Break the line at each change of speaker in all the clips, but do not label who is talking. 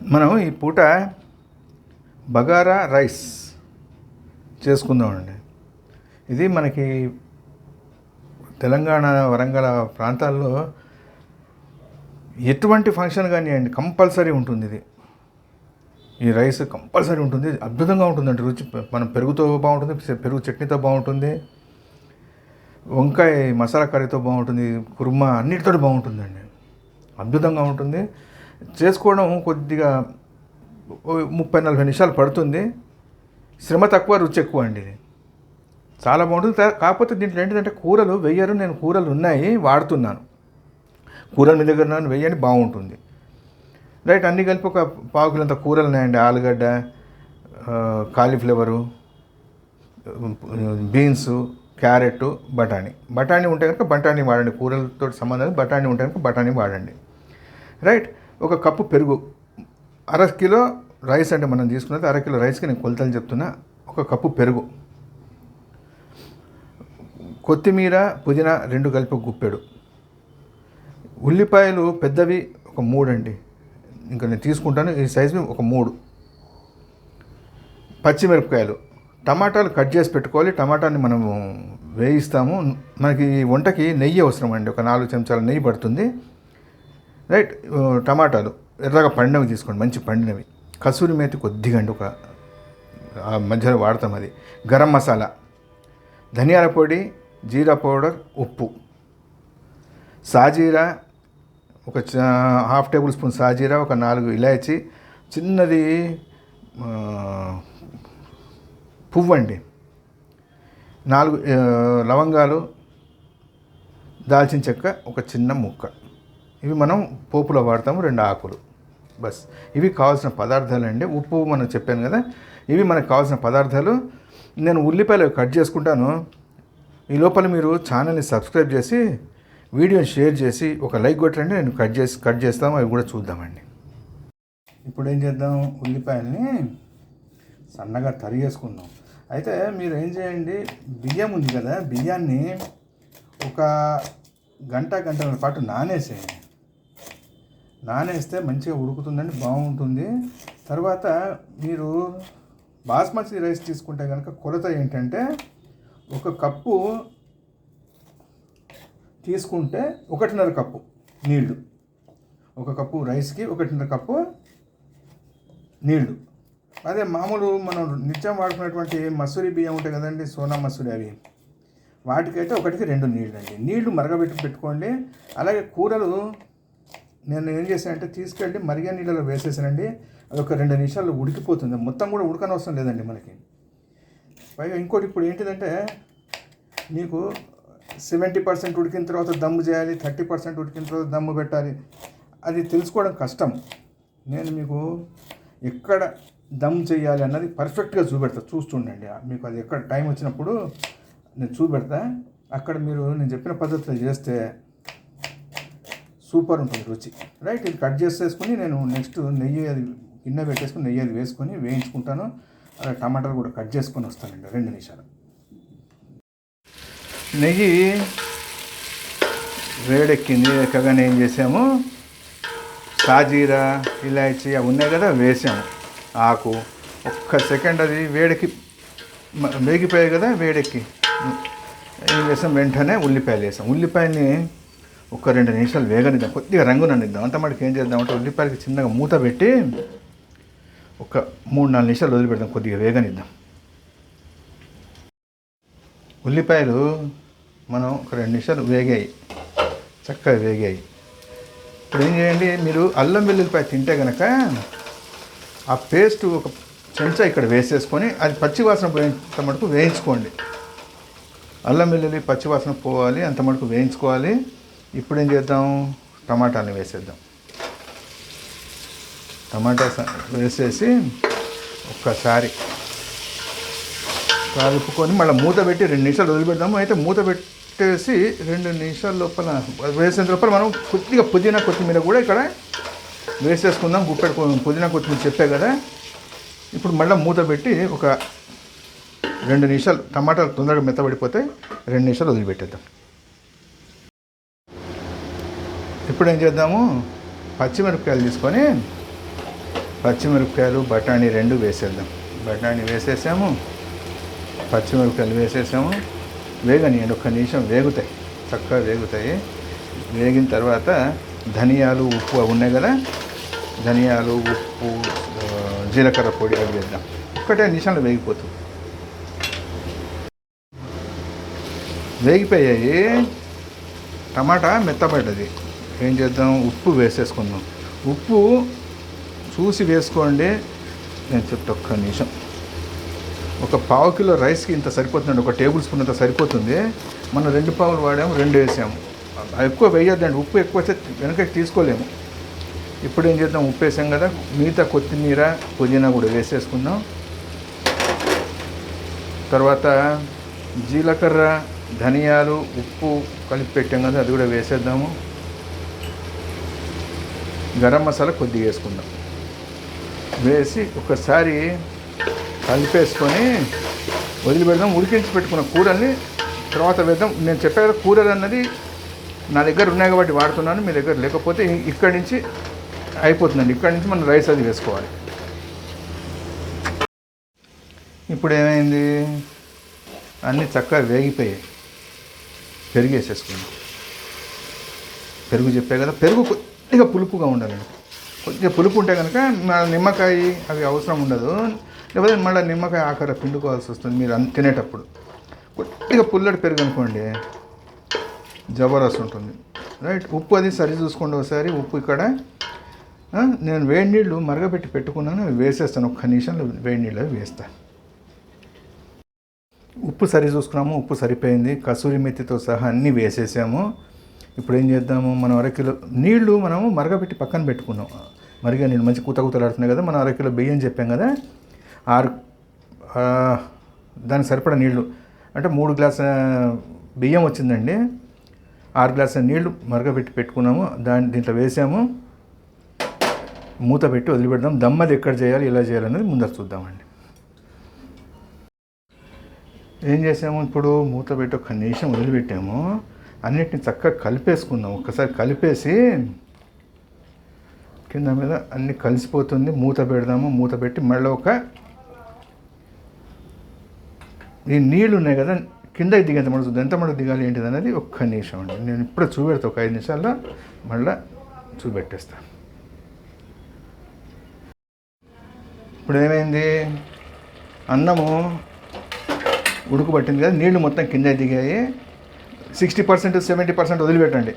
మనం ఈ పూట బగారా రైస్ చేసుకుందామండి. ఇది మనకి తెలంగాణ వరంగల్ ప్రాంతాల్లో ఎటువంటి ఫంక్షన్ కానివ్వండి కంపల్సరీ ఉంటుంది ఇది. ఈ రైస్ కంపల్సరీ ఉంటుంది అద్భుతంగా ఉంటుందండి. రుచి మనం పెరుగుతో బాగుంటుంది పెరుగు చట్నీతో బాగుంటుంది వంకాయ మసాలా కర్రీతో బాగుంటుంది కుర్మా అన్నిటితో బాగుంటుందండి. అద్భుతంగా ఉంటుంది. చేసుకోవడం కొద్దిగా ముప్పై నలభై నిమిషాలు పడుతుంది. శ్రమ తక్కువ రుచి ఎక్కువ అండి ఇది. చాలా బాగుంటుంది. కాకపోతే దీంట్లో ఏంటంటే కూరలు వెయ్యరు నేను కూరలు ఉన్నాయి వాడుతున్నాను. కూరలు మీ దగ్గర నన్ను వెయ్యండి బాగుంటుంది. రైట్ అన్నీ కలిపి ఒక పావుకిలంత కూరలు ఉన్నాయండి. ఆలుగడ్డ కాలీఫ్లవరు బీన్స్ క్యారెట్ బఠానీ. బఠానీ ఉంటే కనుక బఠానీ వాడండి. కూరలతో సంబంధం బఠానీ ఉంటే కనుక బఠానీ వాడండి. రైట్ ఒక కప్పు పెరుగు. అర కిలో రైస్ అంటే మనం తీసుకున్నది అర కిలో రైస్కి నేను కొలతలు చెప్తున్నా. ఒక కప్పు పెరుగు. కొత్తిమీర పుదీనా రెండు కలిపి గుప్పెడు. ఉల్లిపాయలు పెద్దవి ఒక మూడు అండి. ఇంకా నేను తీసుకుంటాను. ఈ సైజు ఒక మూడు. పచ్చిమిరపకాయలు. టమాటాలు కట్ చేసి పెట్టుకోవాలి. టమాటాని మనము వేయిస్తాము. మనకి ఈ వంటకి నెయ్యి అవసరం అండి. ఒక నాలుగు చెంచాల నెయ్యి పడుతుంది. రైట్ టమాటాలు. ఎర్రగా పండినవి తీసుకోండి మంచి పండినవి. కసూరి మేతి కొద్దిగా అండి ఒక మధ్యలో వాడతాం అది. గరం మసాలా. ధనియాల పొడి జీరా పౌడర్ ఉప్పు. సాజీరా ఒక హాఫ్ టేబుల్ స్పూన్ సాజీరా ఒక నాలుగు ఇలాచి చిన్నది పువ్వు అండి. నాలుగు లవంగాలు దాల్చిన చెక్క ఒక చిన్న ముక్క. ఇవి మనం పోపులో వాడతాము రెండు ఆకులు. బస్. ఇవి కావాల్సిన పదార్థాలు అండి ఉప్పు మనం చెప్పాను కదా. ఇవి మనకు కావాల్సిన పదార్థాలు. నేను ఉల్లిపాయలు కట్ చేసుకుంటాను. ఈ లోపల మీరు ఛానల్ని సబ్స్క్రైబ్ చేసి వీడియోని షేర్ చేసి ఒక లైక్ కొట్టండి. నేను కట్ చేసి కట్ చేస్తాము. అవి కూడా చూద్దామండి. ఇప్పుడు ఏం చేద్దాం? ఉల్లిపాయల్ని సన్నగా తరిగేసుకుందాం. అయితే మీరు ఏం చేయండి? బియ్యం ఉంది కదా. బియ్యాన్ని ఒక గంట గంటల పాటు నానేసేయండి. నానేస్తే మంచిగా ఉడుకుతుందండి బాగుంటుంది. తర్వాత మీరు బాస్మతి రైస్ తీసుకుంటే కనుక కొలత ఏంటంటే ఒక కప్పు తీసుకుంటే ఒకటిన్నర కప్పు నీళ్ళు. ఒక కప్పు రైస్కి ఒకటిన్నర కప్పు నీళ్ళు. అదే మామూలు మనం నిత్యం వాడుకున్నటువంటి మసూరి బియ్యం ఉంటాయి కదండి సోనా మసూరి అవి. వాటికైతే ఒకటికి రెండు నీళ్ళు అండి నీళ్ళు మరగబెట్టి పెట్టుకోండి. అలాగే కూరలు నేను ఏం చేశానంటే తీసుకెళ్ళి మరిగే నీళ్ళలో వేసేసానండి. అది ఒక రెండు నిమిషాల్లో ఉడికిపోతుంది. మొత్తం కూడా ఉడకనవసరం లేదండి మనకి. పైగా ఇంకోటి ఇప్పుడు ఏంటిదంటే మీకు సెవెంటీ పర్సెంట్ ఉడికిన తర్వాత దమ్ము చేయాలి థర్టీ పర్సెంట్ ఉడికిన తర్వాత దమ్ము పెట్టాలి. అది తెలుసుకోవడం కష్టం. నేను మీకు ఎక్కడ దమ్ చేయాలి అన్నది పర్ఫెక్ట్గా చూపెడతా. చూస్తుండండి మీకు అది ఎక్కడ టైం వచ్చినప్పుడు నేను చూపెడతా. అక్కడ మీరు నేను చెప్పిన పద్ధతిలో చేస్తే సూపర్ ఉంటుంది రుచి. రైట్ ఇది కట్ చేసేసుకుని నేను నెక్స్ట్ నెయ్యి అది గిన్నె పెట్టేసుకుని నెయ్యి అది వేసుకొని వేయించుకుంటాను. అలా టమాటాలు కూడా కట్ చేసుకొని వస్తానండి రెండు నిమిషాలు. నెయ్యి వేడెక్కింది. ఎక్కగానే ఏం చేసాము? సాజీరా ఇలాచి అవి ఉన్నాయి కదా వేసాము. ఆకు ఒక్క సెకండ్ అది వేడెక్కి మ- వేగిపోయాయి కదా వేడెక్కి. ఏం చేసాం? వెంటనే ఉల్లిపాయలు వేసాం. ఉల్లిపాయని ఒక రెండు నిమిషాలు వేగనిద్దాం కొద్దిగా రంగుననిద్దాం అంత మటుకు ఏం చేద్దామంటే ఉల్లిపాయలకి చిన్నగా మూత పెట్టి ఒక మూడు నాలుగు నిమిషాలు వదిలిపెడదాం. కొద్దిగా వేగనిద్దాం ఉల్లిపాయలు మనం ఒక రెండు నిమిషాలు వేగాయి. చక్కగా వేగాయి. ఇప్పుడు ఏం చేయండి? మీరు అల్లం వెల్లుల్లిపాయ తింటే కనుక ఆ పేస్ట్ ఒక చెంచా ఇక్కడ వేసేసుకొని అది పచ్చివాసన పోయేంత మటుకు వేయించుకోండి. అల్లం వెల్లుల్లి పచ్చివాసన పోవాలి అంత మటుకు వేయించుకోవాలి. ఇప్పుడు ఏం చేద్దాం? టమాటాలని వేసేద్దాం. టమాటా వేసేసి ఒక్కసారి కలుపుకొని మళ్ళీ మూత పెట్టి రెండు నిమిషాలు వదిలిపెడదాము. అయితే మూత పెట్టేసి రెండు నిమిషాల లోపల వేసిన లోపల మనం కొద్దిగా పుదీనా కొత్తిమీర కూడా ఇక్కడ వేసేసుకుందాం. గుప్పెడు పుదీనా కొత్తిమీర చెప్పే కదా. ఇప్పుడు మళ్ళీ మూత పెట్టి ఒక రెండు నిమిషాలు టమాటాలు తొందరగా మెత్తబడిపోతే రెండు నిమిషాలు వదిలిపెట్టేద్దాం. ఇప్పుడు ఏం చేద్దాము? పచ్చిమిరపకాయలు తీసుకొని పచ్చిమిరపకాయలు బఠానీ రెండు వేసేద్దాం. బఠానీ వేసేసాము. పచ్చిమిరపకాయలు వేసేసాము. వేగనియండి ఒక్క నిమిషం వేగుతాయి. చక్కగా వేగుతాయి. వేగిన తర్వాత ధనియాలు ఉప్పు అవి ఉన్నాయి కదా? ధనియాలు ఉప్పు జీలకర్ర పొడి అవి వేద్దాం. ఒక్కటే నిమిషంలో వేగిపోతుంది. వేగిపోయాయి. టమాటా మెత్తబడ్డది ఏం చేద్దాం? ఉప్పు వేసేసుకుందాం. ఉప్పు చూసి వేసుకోండి. నేను చెప్తా ఒక్క నిమిషం. ఒక పావు కిలో రైస్కి ఇంత సరిపోతుందండి. ఒక టేబుల్ స్పూన్ ఇంత సరిపోతుంది. మనం రెండు పావులు వాడాము రెండు వేసాము. ఎక్కువ వేయద్దండి. ఉప్పు ఎక్కువ వస్తే వెనకకి తీసుకోలేము. ఇప్పుడు ఏం చేద్దాం? ఉప్పు వేసాం కదా. మిగతా కొత్తిమీర పుదీనా కూడా వేసేసుకుందాం. తర్వాత జీలకర్ర ధనియాలు ఉప్పు కలిపి పెట్టాం కదా అది కూడా వేసేద్దాము. గరం మసాలా కొద్దిగా వేసుకుందాం. వేసి ఒకసారి కలిపేసుకొని వదిలిపెడదాం ఉడికించి పెట్టుకున్న కూరల్ని తర్వాత వేద్దాం. నేను చెప్పే కదా కూరలు అన్నది నా దగ్గర ఉన్నాయి కాబట్టి వాడుతున్నాను మీ దగ్గర లేకపోతే ఇక్కడి నుంచి అయిపోతుందండి. ఇక్కడి నుంచి మనం రైస్ అది వేసుకోవాలి. ఇప్పుడు ఏమైంది? అన్నీ చక్కగా వేగిపోయాయి. పెరుగు వేసేసుకున్నాం పెరుగు చెప్పే కదా పెరుగు ఇక పులుపుగా ఉండాలండి. కొద్దిగా పులుపు ఉంటే కనుక నిమ్మకాయ అవి అవసరం ఉండదు. లేకపోతే మళ్ళీ నిమ్మకాయ ఆకార పిండుకోవాల్సి వస్తుంది మీరు అంత తినేటప్పుడు. కొద్దిగా పుల్లటి పెరుగు అనుకోండి. జబర్దస్త్ ఉంటుంది. రైట్? ఉప్పు అది సరి చూసుకోండి ఒకసారి. ఉప్పు ఇక్కడ. నేను వేడి నీళ్ళు మరగబెట్టి పెట్టుకున్నాను. అవి వేసేస్తాను. ఒక్క నిమిషంలో వేడి నీళ్ళు అవి వేస్తాను ఉప్పు సరి చూసుకున్నాము. ఉప్పు సరిపోయింది. కసూరి మెత్తితో సహా అన్నీ వేసేసాము. ఇప్పుడు ఏం చేద్దాము? మనం అరకిలో నీళ్ళు మనము మరగబెట్టి పక్కన పెట్టుకున్నాం. మరిగా నీళ్ళు మంచి కూత కూతలాడుతున్నాయి కదా మనం అరకిలో బియ్యం చెప్పాం కదా ఆరు దానికి సరిపడా నీళ్ళు. అంటే మూడు గ్లాసు బియ్యం వచ్చిందండి. ఆరు గ్లాసుల నీళ్ళు మరగబెట్టి పెట్టుకున్నాము. దాని దీంట్లో వేసాము. మూత పెట్టి వదిలిపెడదాం. దమ్మది ఎక్కడ చేయాలి ఎలా చేయాలనేది ముందర చూద్దామండి. ఏం చేసాము ఇప్పుడు? మూత పెట్టి ఒక నిమిషం వదిలిపెట్టాము. అన్నిటిని చక్కగా కలిపేసుకుందాం. ఒక్కసారి కలిపేసి కింద మీద అన్ని కలిసిపోతుంది. మూత పెడదాము. మూత పెట్టి మళ్ళీ ఒక ఈ నీళ్ళు ఉన్నాయి కదా కిందకి దిగేంత మనసు ఎంత మటుకు దిగాలి ఏంటిది అనేది ఒక్క నిమిషం అండి. నేను ఇప్పుడు చూపెడతా ఒక ఐదు నిమిషాల్లో మళ్ళీ చూపెట్టేస్తాను ఇప్పుడు ఏమైంది? అన్నము ఉడుకుపట్టింది కదా నీళ్ళు మొత్తం కింద దిగాయి. సిక్స్టీ పర్సెంట్ సెవెంటీ పర్సెంట్ వదిలిపెట్టండి.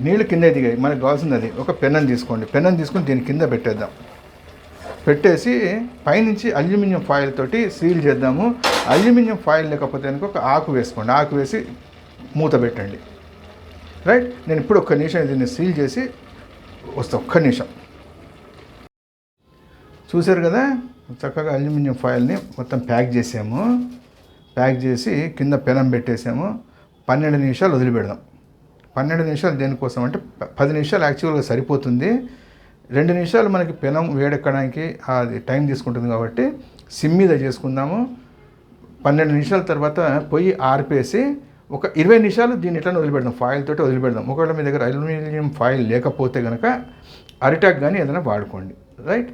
నీళ్ళు కింద దిగాయి. మనకు కావాల్సింది అది. ఒక పెన్నం తీసుకోండి. పెన్నం తీసుకొని దీని కింద పెట్టేద్దాం. పెట్టేసి పైనుంచి అల్యూమినియం ఫాయిల్ తోటి సీల్ చేద్దాము. అల్యూమినియం ఫాయిల్ లేకపోతే కనుక ఒక ఆకు వేసుకోండి. ఆకు వేసి మూత పెట్టండి. రైట్? నేను ఇప్పుడు ఒక్క నిమిషం దీన్ని సీల్ చేసి వస్తా. ఒక్క నిమిషం. చూశారు కదా? చక్కగా అల్యూమినియం ఫాయిల్ని మొత్తం ప్యాక్ చేసాము. ప్యాక్ చేసి కింద పెనం పెట్టేసాము. పన్నెండు నిమిషాలు వదిలిపెడదాం. పన్నెండు నిమిషాలు దేనికోసం అంటే పది నిమిషాలు యాక్చువల్గా సరిపోతుంది. రెండు నిమిషాలు మనకి పెనం వేడెక్కడానికి అది టైం తీసుకుంటుంది కాబట్టి సిమ్ మీద చేసుకుందాము. పన్నెండు నిమిషాల తర్వాత పొయ్యి ఆర్పేసి ఒక ఇరవై నిమిషాలు దీన్ని ఇట్లా వదిలిపెడదాం. ఫాయిల్ తోటి వదిలిపెడదాం. ఒకవేళ మీ దగ్గర అల్యూమినియం ఫాయిల్ లేకపోతే కనుక అరిటాక్ కానీ ఏదైనా వాడుకోండి. రైట్?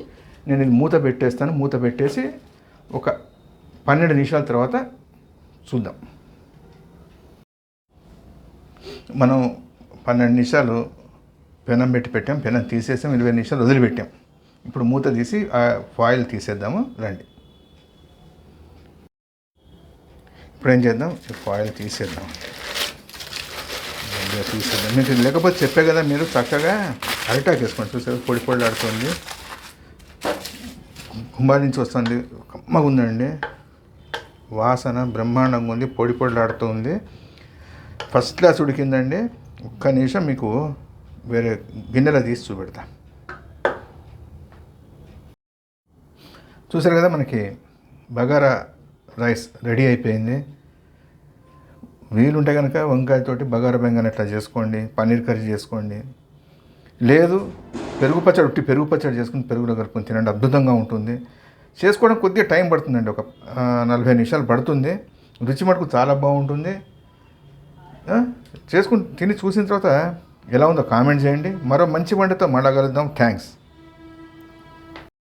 నేను ఇది మూత పెట్టేస్తాను. మూత పెట్టేసి ఒక పన్నెండు నిమిషాల తర్వాత చూద్దాం. మనం పన్నెండు నిమిషాలు పెనం పెట్టి పెట్టాం పెనం తీసేసాం ఇరవై నిమిషాలు వదిలిపెట్టాం. ఇప్పుడు మూత తీసి ఆ ఫాయిల్ తీసేద్దాము రండి. ఇప్పుడు ఏం చేద్దాం? ఫాయిల్ తీసేద్దాం. తీసేద్దాం. మీకు లేకపోతే చెప్పే కదా మీరు చక్కగా అరిటాక్ వేసుకోండి. చూసారు? పొడి పొడి ఆడుతుంది నుంచి వస్తుంది. కమ్మగా ఉందండి వాసన బ్రహ్మాండంగా ఉంది. పొడి పొడిలాడుతుంది. ఉంది ఫస్ట్ క్లాస్ ఉడికిందండి. ఒక్క నిమిషం మీకు వేరే గిన్నెలో తీసి చూపెడతా. చూసారు కదా మనకి బగారా రైస్ రెడీ అయిపోయింది. వీలుంటే కనుక వంకాయతోటి బగారా బెంగన్ అట్లా చేసుకోండి. పన్నీర్ కర్రీ చేసుకోండి. లేదు పెరుగు పచ్చడి ఉట్టి పెరుగు పచ్చడి చేసుకుని పెరుగులో కలుపుకొని తినండి. అద్భుతంగా ఉంటుంది. చేసుకోవడం కొద్దిగా టైం పడుతుందండి. ఒక నలభై నిమిషాలు పడుతుంది. రుచి మటుకు చాలా బాగుంటుంది. చేసుకుని తిని చూసిన తర్వాత ఎలా ఉందో కామెంట్ చేయండి. మరో మంచి వంటతో మళ్ళా కలుద్దాం. థ్యాంక్స్